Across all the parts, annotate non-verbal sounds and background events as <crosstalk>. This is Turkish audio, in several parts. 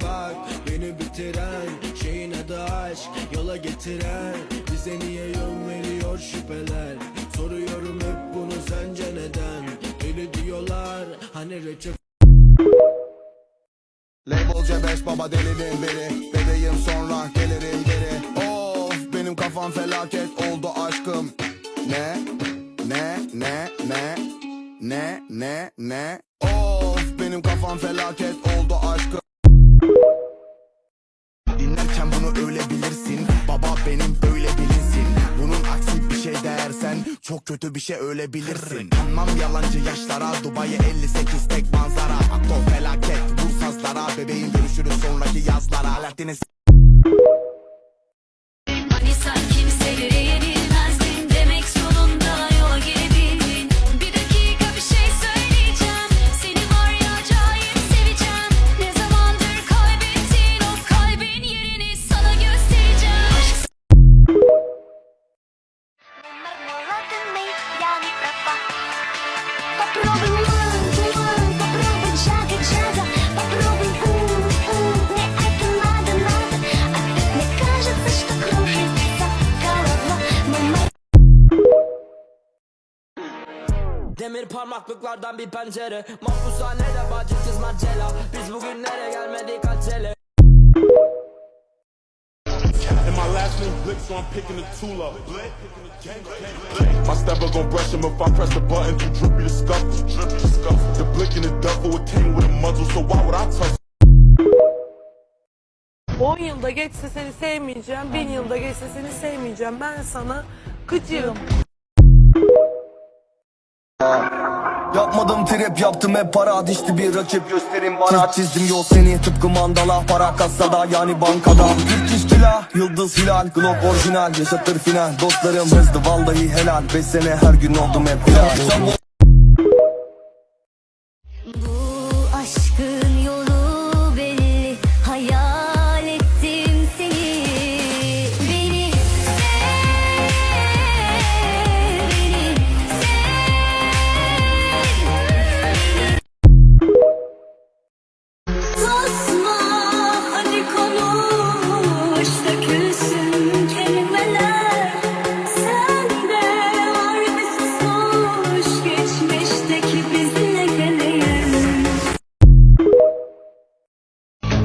bak Beni bitiren şeyin adı aşk Yola getiren bize niye yön veriyor şüpheler? Soruyorum hep bunu sence neden? Deli diyorlar hani reçete Label C5 baba delinin biri. Bebeğim sonra gelirim geri. Of benim kafam felaket oldu aşkım. Ne? Ne? Ne? Ne? Ne? Ne? Ne? Of benim kafam felaket oldu aşkım Çok kötü bir şey öyle bilirsin Kanmam yalancı yaşlara Dubai 58 tek manzara. Akto felaket vur sazlara. Bebeğim görüşürüz sonraki yazlara. Alaaddin'in Demir parmaklıklardan bir pencere Mahpushanede bacıksız macera Biz bugünlere gelmedik acele my last name Blick, so I'm picking the tool up. My stepper gon' brush him if I press the button. Too drippy to scuffle. Drippy to scuffle. The blick in the duffel it came with a muzzle, so why would I touch? 10 yılda geçse seni sevmeyeceğim, 1000 yılda geçse seni sevmeyeceğim. Ben sana gıcığım. Yapmadım trip yaptım hep para dişli bir rakip. Gösterin bana. Çizdim yol seni tıpkı mandala Para kasada yani bankada. Türk işçila yıldız hilal Glock orijinal yaşatır final. Dostlarım hızlı vallahi helal. Beş sene her gün oldum hep hilal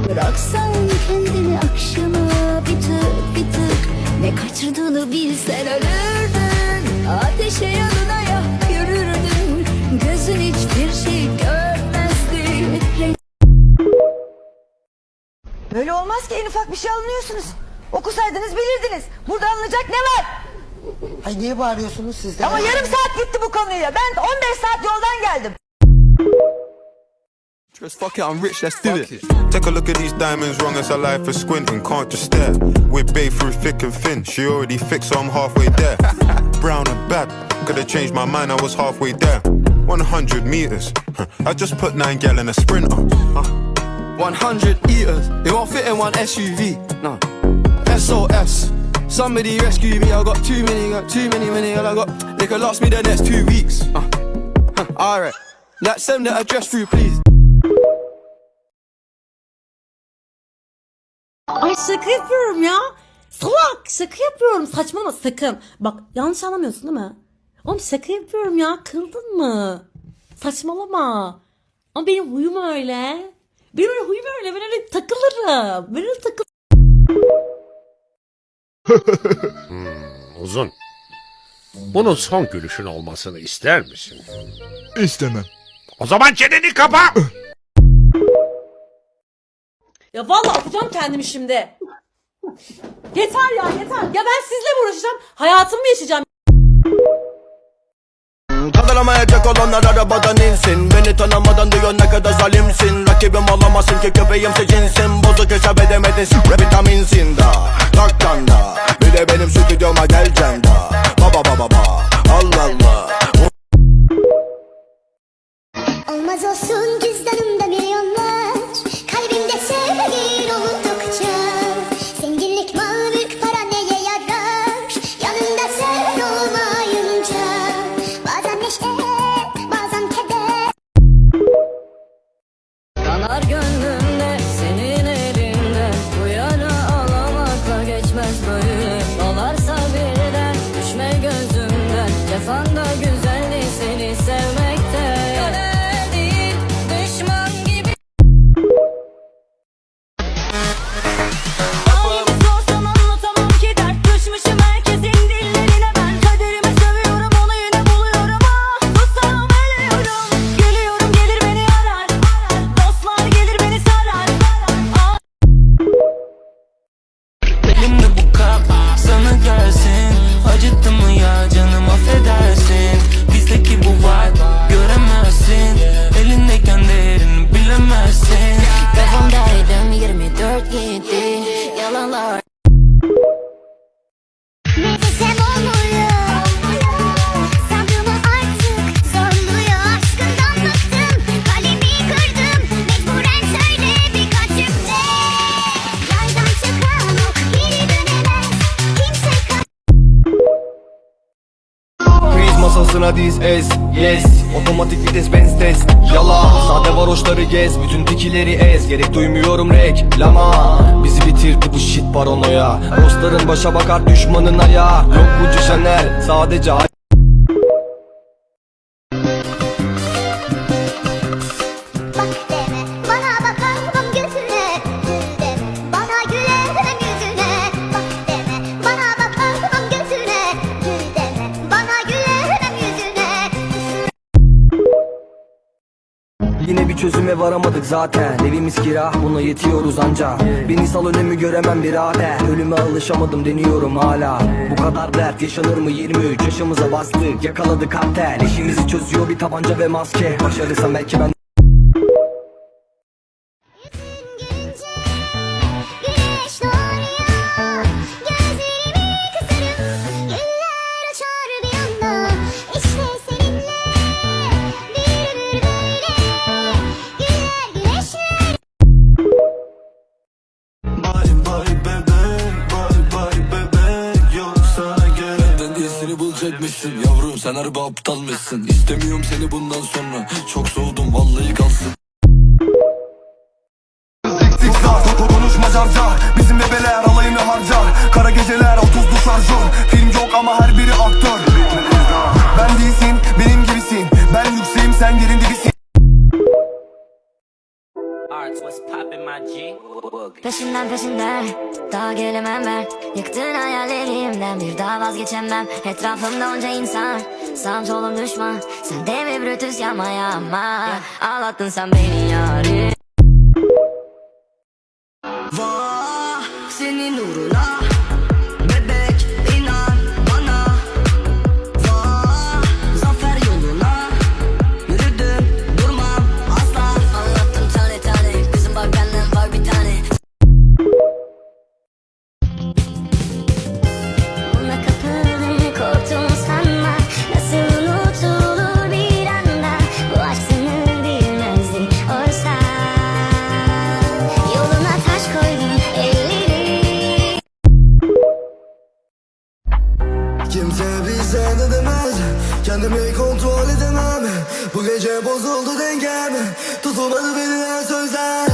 Bıraksan kendini akşama bir tık bir tık Ne kaçırdığını bilsen ölürdün Ateşe yanına yak yürürdün Gözün hiçbir şey görmezdi Böyle olmaz ki en ufak bir şey alınıyorsunuz. Okusaydınız bilirdiniz. Burada alınacak ne var? Ay niye bağırıyorsunuz siz de? Ama yarım saat gitti bu konuya. Ben 15 saat yoldan geldim. Just fuck it I'm rich let's do it. Take a look at these diamonds, wrong as a life for squinting, can't just stare. We're babe through thick and thin, she already fixed, so I'm halfway there. <laughs> Brown and bad, could've changed my mind, I was halfway there. 100 meters, I just put nine gal in a sprinter. 100 eaters. It won't fit in one SUV No SOS Somebody rescue me. I got too many Got too many many and I got They could last me the next two weeks. Uh. huh, Alright. Let's send the address through please Ay şaka yapıyorum ya. Salak şaka yapıyorum. Saçmalama sakın. Bak yanlış anlamıyorsun değil mi? Oğlum şaka yapıyorum ya. Kıldın mı? Saçmalama. Ama benim huyum öyle. Benim öyle huyum öyle. Ben öyle takılırım. Ben öyle takılırım. <laughs> Uzun. Bunun son gülüşün olmasını ister misin? İstemem O zaman çeneni kapa! Ya vallahi atacağım kendimi şimdi. Yeter ya yeter. Ya ben sizle mi uğraşacağım? Hayatımı mı yaşayacağım? Kazanamayacak olanlar arabadan insin. Beni tanımadan diyor ne kadar zalimsin. Rakibim olamazsın ki köpeğim seçinsin Bozuk hesap edemedin s- vitaminsin da. Taktan da. Bir de benim stüdyoma geleceksin da. Baba baba baba. Allah Allah. Olmaz olsun cüzdanımda Mercedes S Yes. Otomatik vites Benz test Yala Sade varoşları gez. Bütün tikileri ez. Gerek duymuyorum reklama Bizi bitirdi bu shit paranoya. Dostların başa bakar düşmanın ayağı. Yok bu Chanel Sadece çözüme varamadık zaten. Evimiz kira buna yetiyoruz anca Beni sal önümü göremem birader. Ölüme alışamadım deniyorum hala. Bu kadar dert yaşanır mı? 23 yaşımıza bastık. Yakaladık kartel İşimizi çözüyor bir tabanca ve maske. Başarırsam belki ben bulacakmışsın Yavrum sen harbi aptal mısın İstemiyorum seni bundan sonra. Çok soğudum vallahi kalsın. Konuşma carca Bizim bebeler alayını harcar. Kara geceler 30'lu şarjör Film yok ama her Peşinden peşinden daha gelemem ben. Yıktın hayallerimden bir daha vazgeçemem. Etrafımda onca insan. Sağım solum düşman. Sen de mi Brutus yapma yapma Ağlattın sen beni yarim Vah senin uğruna Tutulmadı verilen sözler?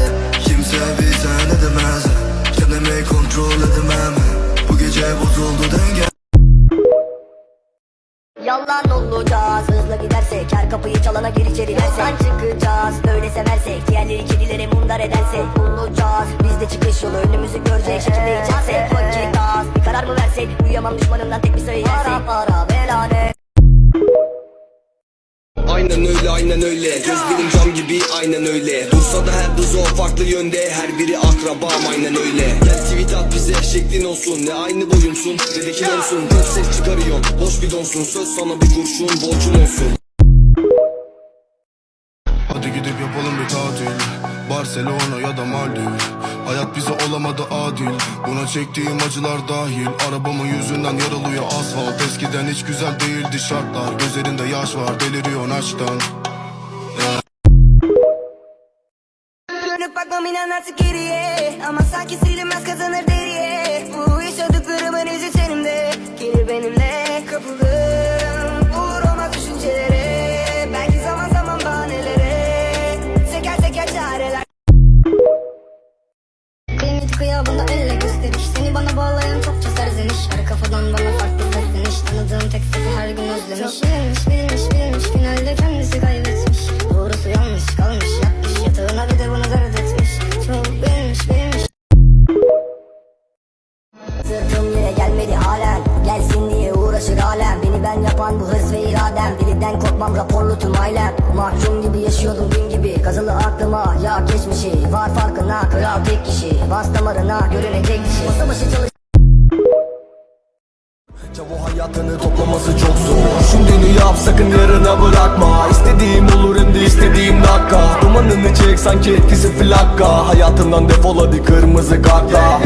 Kimse bize ne demez. Kendimi kontrol edemem. Bu gece bozuldu dengem Yalan olacağız. Hızla gidersek her kapıyı çalana gir içeri dersek. Yoldan çıkacağız. Böyle seversek Diğerleri kedilere mundar edersek. Olacağız. Biz de çıkış yolu önümüzü görecek şekilde içersek. Vakit az bir karar mı versek? Uyuyamam düşmanımdan tek bir sayı yersek. Para para belane Aynen öyle aynen öyle. Gözlerim cam gibi aynen öyle. Dursa da her dozu farklı yönde. Her biri akrabam aynen öyle. Gel tweet at bize şeklin olsun. Ne aynı boyumsun ne de kilomsun Çok ses çıkarıyor boş bir donsun. Söz sana bir kurşun borcun olsun. Hadi gidip yapalım bir tatil. Barcelona ya da Maldiv Hayat bize olamadı adil. Buna çektiğim acılar dahil. Arabamın yüzünden yarılıyor asfalt. Eskiden hiç güzel değildi şartlar. Gözlerinde yaş var deliriyor aşktan artık geriye? Ama sanki silinmez kazanır deriye. Bu yaşadıklarımın yüzü tenimde Gelir benimle kapılırım Olur olmaz düşüncelere. Belki zaman zaman bahanelere. Teker teker çareler. Kıymet kıyabında elle gösteriş Seni bana bağlayan çokça serzeniş. Her kafadan bana farklı sesleniş Tanıdığım tek sesi her gün özlemiş. Çok bilmiş aklıma ya geçmişi Var farkına kral tek kişi. Bas damarına görünecek dişi Masa çalış Çavo hayatını toplaması çok zor. Düşündüğünü yap sakın yarına bırakma. İstediğim olur hem de istediğim dakika. Dumanını çek sanki etkisi flakka. Hayatından defol hadi kırmızı kartla